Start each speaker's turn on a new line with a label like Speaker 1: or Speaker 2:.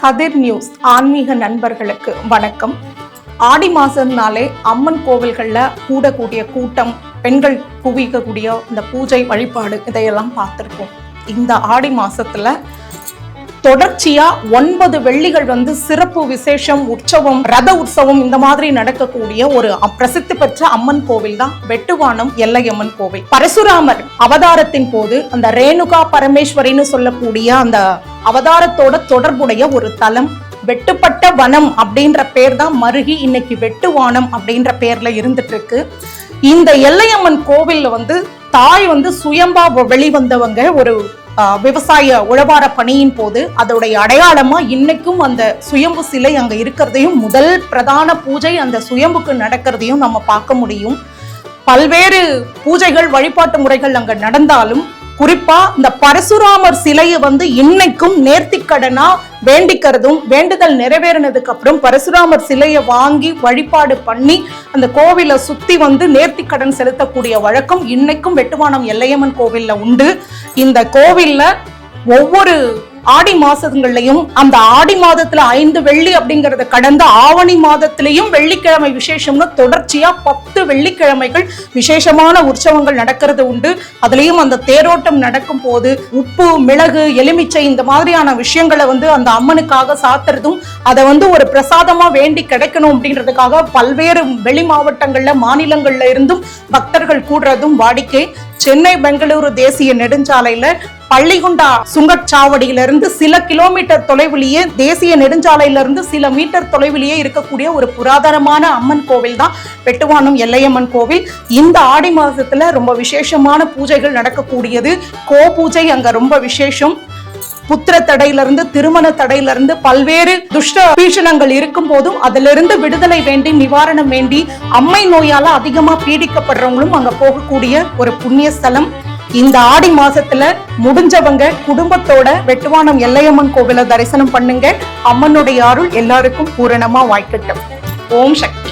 Speaker 1: கதிர் news ஆன்மீக நண்பர்களுக்கு வணக்கம். ஆடி மாசம்னாலே அம்மன் கோவில்கள்ல கூடக்கூடிய கூட்டம் பெண்கள் குவிக்கக்கூடிய இந்த பூஜை வழிபாடு இதையெல்லாம் பார்த்துருக்கோம் இந்த ஆடி மாசத்துல தொடர்ச்சியா ஒன்பது வெள்ளிகள் வந்து சிறப்பு விசேஷம் உற்சவம் ரத உற்சவம் இந்த மாதிரி நடக்கக்கூடிய ஒரு பிரசித்தி பெற்ற அம்மன் கோவில் தான் வெட்டுவானம் எல்லையம்மன் கோவில். பரசுராமர் அவதாரத்தின் போது அந்த ரேணுகா பரமேஸ்வரின்னு சொல்லக்கூடிய அந்த அவதாரத்தோட தொடர்புடைய ஒரு தலம் வெட்டுப்பட்ட வனம் அப்படின்ற பேர் தான் மருகி இன்னைக்கு வெட்டுவானம் அப்படின்ற பேர்ல இருந்துட்டு இருக்கு இந்த எல்லையம்மன் கோவில்ல வந்து தாய் வந்து சுயம்பா வெளிவந்தவங்க ஒரு ஆஹ், விவசாய உழவார பணியின் போது அதோடைய அடையாளமா இன்னைக்கும் அந்த சுயம்பு சிலை அங்க இருக்கிறதையும் முதல் பிரதான பூஜை அந்த சுயம்புக்கு நடக்கிறதையும் நம்ம பார்க்க முடியும். பல்வேறு பூஜைகள் வழிபாட்டு முறைகள் அங்க நடந்தாலும் குறிப்பா இந்த பரசுராமர் சிலையை வந்து இன்னைக்கும் நேர்த்திக்கடனா வேண்டிக்கிறதும் வேண்டுதல் நிறைவேறினதுக்கு அப்புறம் பரசுராமர் சிலையை வாங்கி வழிபாடு பண்ணி அந்த கோவிலை சுத்தி வந்து நேர்த்திக்கடன் செலுத்தக்கூடிய வழக்கம் இன்னைக்கும் வெட்டுவானம் எல்லையம்மன் கோவில்ல உண்டு. இந்த கோவில்ல ஒவ்வொரு ஆடி மாசங்கள்லயும் அந்த ஆடி மாதத்துல ஐந்து வெள்ளி அப்படிங்கறத கடந்த ஆவணி மாதத்திலையும் வெள்ளிக்கிழமை விசேஷம்னு தொடர்ச்சியா பத்து வெள்ளிக்கிழமைகள் விசேஷமான உற்சவங்கள் நடக்கிறது உண்டு. அதுலயும் அந்த தேரோட்டம் நடக்கும் போது உப்பு மிளகு எலுமிச்சை இந்த மாதிரியான விஷயங்களை வந்து அந்த அம்மனுக்காக சாத்துறதும் அதை வந்து ஒரு பிரசாதமா வேண்டி கிடைக்கணும் அப்படின்றதுக்காக பல்வேறு வெளி மாவட்டங்கள்ல மாநிலங்கள்ல இருந்தும் பக்தர்கள் கூடுறதும் வாடிக்கை. சென்னை பெங்களூரு தேசிய நெடுஞ்சாலையில பள்ளிகுண்டா சுங்கச்சாவடியிலிருந்து சில கிலோமீட்டர் தொலைவிலேயே தேசிய நெடுஞ்சாலையில இருந்து சில மீட்டர் தொலைவிலேயே இருக்கக்கூடிய ஒரு புராதனமான அம்மன் கோவில் தான் பெட்டுவானம் எல்லையம்மன் கோவில். இந்த ஆடி மாசத்துல ரொம்ப விசேஷமான பூஜைகள் நடக்கக்கூடியது. கோ பூஜை அங்க ரொம்ப விசேஷம். புத்திர தடையிலிருந்து திருமண தடையிலிருந்து பல்வேறு துஷ்ட பீஷணங்கள் இருக்கும் போதும் அதிலிருந்து விடுதலை வேண்டி நிவாரணம் வேண்டி அம்மை நோயால அதிகமா பீடிக்கப்படுறவங்களும் அங்க போகக்கூடிய ஒரு புண்ணிய ஸ்தலம். இந்த ஆடி மாசத்துல முடிஞ்சவங்க குடும்பத்தோட வெட்டுவானம் எல்லையம்மன் கோவில தரிசனம் பண்ணுங்க. அம்மனுடைய அருள் எல்லாருக்கும் பூரணமா வாய்க்கட்டும். ஓம் சக்தி.